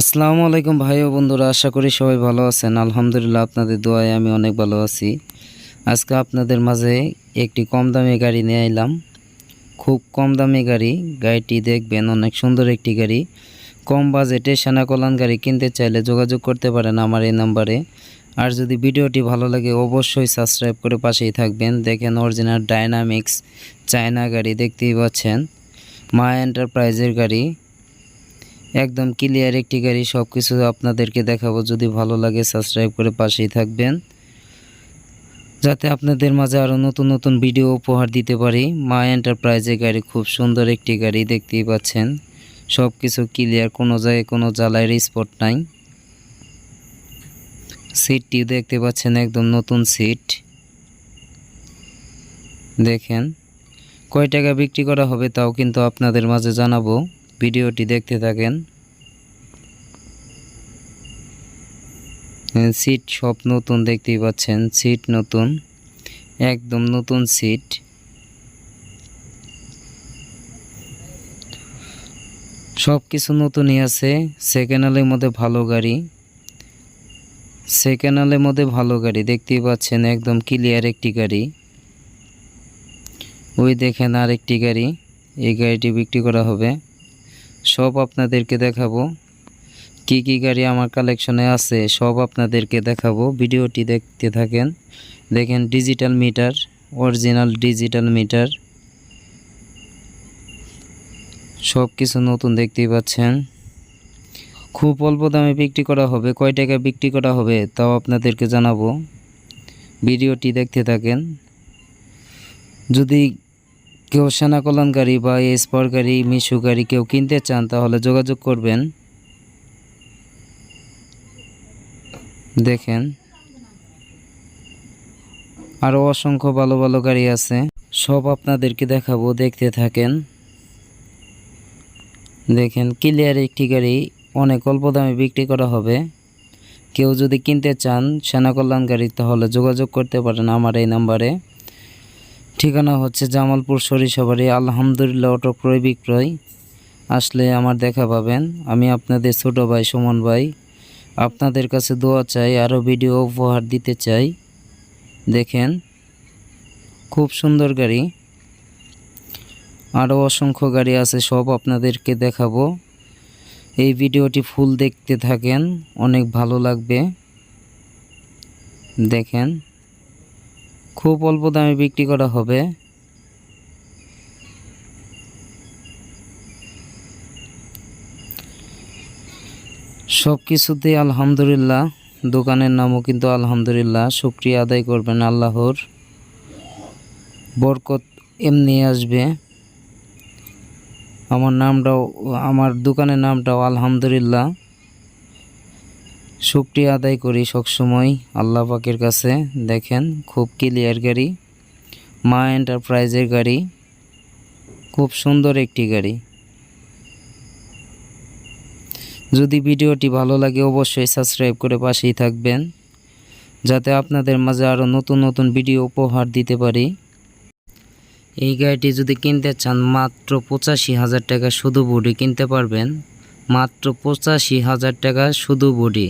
আসসালামু আলাইকুম ভাই ও বন্ধুরা, আশা করি সবাই ভালো আছেন। আলহামদুলিল্লাহ আপনাদের দোয়ায় আমি অনেক ভালো আছি। আজকে আপনাদের মাঝে একটি কম দামি গাড়ি নিয়ে এলাম খুব কম দামি গাড়ি, গাড়িটি দেখবেন অনেক সুন্দর একটি গাড়ি। কম বাজেটে সেনা কল্যাণ গাড়ি কিনতে চাইলে যোগাযোগ করতে পারেন আমার এই নাম্বারে। আর যদি ভিডিওটি ভালো লাগে অবশ্যই সাবস্ক্রাইব করে পাশেই থাকবেন। দেখেন অরিজিনাল ডাইনামিক্স চায়না গাড়ি দেখতেই পাচ্ছেন। মা এন্টারপ্রাইজের গাড়ি। একদম ক্লিয়ার একটি গাড়ি সব কিছু আপনাদেরকে দেখাবো। যদি ভালো লাগে সাবস্ক্রাইব করে পাশেই থাকবেন। যাতে আপনাদের মাঝে আরও নতুন নতুন ভিডিও উপহার দিতে পারি। মা এন্টারপ্রাইজের গাড়ি খুব সুন্দর একটি গাড়ি দেখতেই পাচ্ছেন। সব কিছু ক্লিয়ার কোনো জায়গায় কোনো জ্বালাইয়ের স্পট নাই। সিটটি দেখতে পাচ্ছেন, একদম নতুন সিট দেখেন, কয় টাকা বিক্রি করা হবে তাও কিন্তু আপনাদের মাঝে জানাব। ভিডিওটি দেখতে থাকেন। সিট সব নতুন দেখতেই পাচ্ছেন সিট নতুন, একদম নতুন সিট সব কিছু নতুনই আছে সেকেন্ড হ্যান্ডের মধ্যে ভালো গাড়ি। সেকেন্ড হ্যান্ডের মধ্যে ভালো গাড়ি, দেখতেই পাচ্ছেন একদম ক্লিয়ার একটি গাড়ি। ওই দেখেন আরেকটি গাড়ি, এই গাড়িটি বিক্রি করা হবে। সব আপনাদেরকে দেখাবো। কি কি গাড়ি আমার কালেকশনে আছে, সব আপনাদেরকে দেখাবো। ভিডিওটি দেখতে থাকেন। দেখেন digital meter original digital meter সব কিছু নতুন দেখতেই পাচ্ছেন। খুব অল্প দামে বিক্রি করা হবে, কয় টাকা বিক্রি করা হবে তাও আপনাদেরকে জানাব। ভিডিওটি দেখতে থাকেন। যদি কেউ সেনা কল্যাণ গাড়ি বা স্পর গাড়ি, মিশু গাড়ি কেউ কিনতে চান, তাহলে যোগাযোগ করবেন। দেখেন। আরও অসংখ্য ভালো ভালো গাড়ি আছে। সব আপনাদেরকে দেখাবো, দেখতে থাকেন। দেখেন, ক্লিয়ার একটি গাড়ি, অনেক অল্প দামে বিক্রি করা হবে। কেউ যদি কিনতে চান সেনা কল্যাণ গাড়ি, তাহলে যোগাযোগ করতে পারেন আমার এই নাম্বারে। ঠিকানা হচ্ছে জামালপুর সরিষাবাড়ি, আলহামদুলিল্লাহ অটো ক্রয় বিক্রয়। আসলে আমার দেখা পাবেন। আমি আপনাদের ছোট ভাই সুমন ভাই, আপনাদের কাছে দোয়া চাই আরও ভিডিও উপহার দিতে চাই। দেখেন, খুব সুন্দর গাড়ি। আরও অসংখ্য গাড়ি আছে, সব আপনাদেরকে দেখাবো। এই ভিডিওটি ফুল দেখতে থাকেন, অনেক ভালো লাগবে। দেখেন খুব অল্প দামে বিক্রি করা হবে। সব কিছুতে আলহামদুলিল্লাহ, দোকানের নামও কিন্তু আলহামদুলিল্লাহ, শুক্রিয়া আদায় করবেন আল্লাহর। বরকত এমনি আসবে। আমার নামটাও, আমার দোকানের নামটাও আলহামদুলিল্লাহ। শুক্রিয়া আদায় করি সবসময়। আল্লাহ পাকের কাছে দেখেন, খুব ক্লিয়ার গাড়ি। মা এন্টারপ্রাইজের গাড়ি। খুব সুন্দর একটি গাড়ি। যদি ভিডিওটি ভালো লাগে অবশ্যই সাবস্ক্রাইব করে পাশেই থাকবেন, যাতে আপনাদের মাঝে আরও নতুন নতুন ভিডিও উপহার দিতে পারি। এই গাড়িটি যদি কিনতে চান, মাত্র পঁচাশি হাজার টাকা শুধু বডি কিনতে পারবেন। মাত্র পঁচাশি হাজার টাকা শুধু বডি।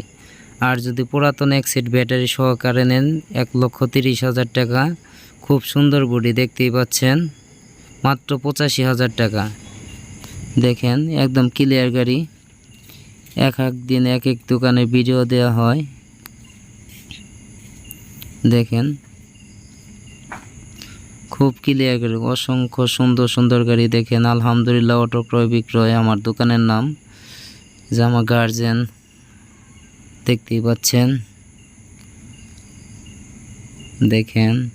আর যদি পুরাতন এক সেট ব্যাটারি সহকারে নেন, এক লক্ষ তিরিশ হাজার টাকা। খুব সুন্দর বডি, দেখতেই পাচ্ছেন। মাত্র পঁচাশি হাজার টাকা। দেখেন, একদম ক্লিয়ার গাড়ি। এক এক দিন এক এক দোকানে ভিডিও দেওয়া হয়। দেখেন। খুব ক্লিয়ার গাড়ি, অসংখ্য সুন্দর সুন্দর গাড়ি দেখেন। আলহামদুলিল্লাহ, অটো ক্রয় বিক্রয়, আমার দোকানের নাম জামা গার্জেন। দেখতেই পাচ্ছেন। দেখেন।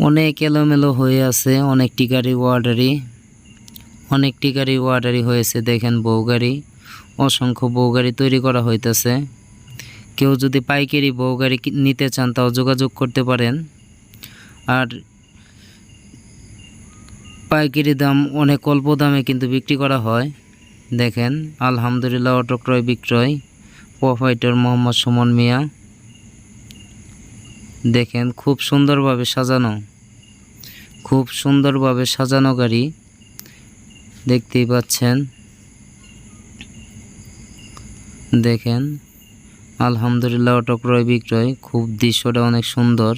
অনেক এলোমেলো হয়ে আছে অনেকটি গাড়ি ওয়ার্ডারি। অনেকটি গাড়ি ওয়ার্ডারি হয়েছে, দেখেন বউ গাড়ি। অসংখ্য বউ গাড়ি তৈরি করা হইতেছে। কেউ যদি পাইকারি বউ গাড়ি নিতে চান, তাও যোগাযোগ করতে পারেন। আর পাইকারি দাম অনেক অল্প দামে কিন্তু বিক্রি করা হয়। দেখেন, আলহামদুলিল্লাহ, অটো ক্রয় বিক্রয়। প্রোভাইডার মোহাম্মদ সুমন মিয়া। দেখেন, খুব সুন্দরভাবে সাজানো। খুব সুন্দরভাবে সাজানো গাড়ি। দেখতেই পাচ্ছেন। দেখেন, আলহামদুলিল্লাহ অটো ক্রয় বিক্রয়, খুব দৃশ্যটা অনেক সুন্দর।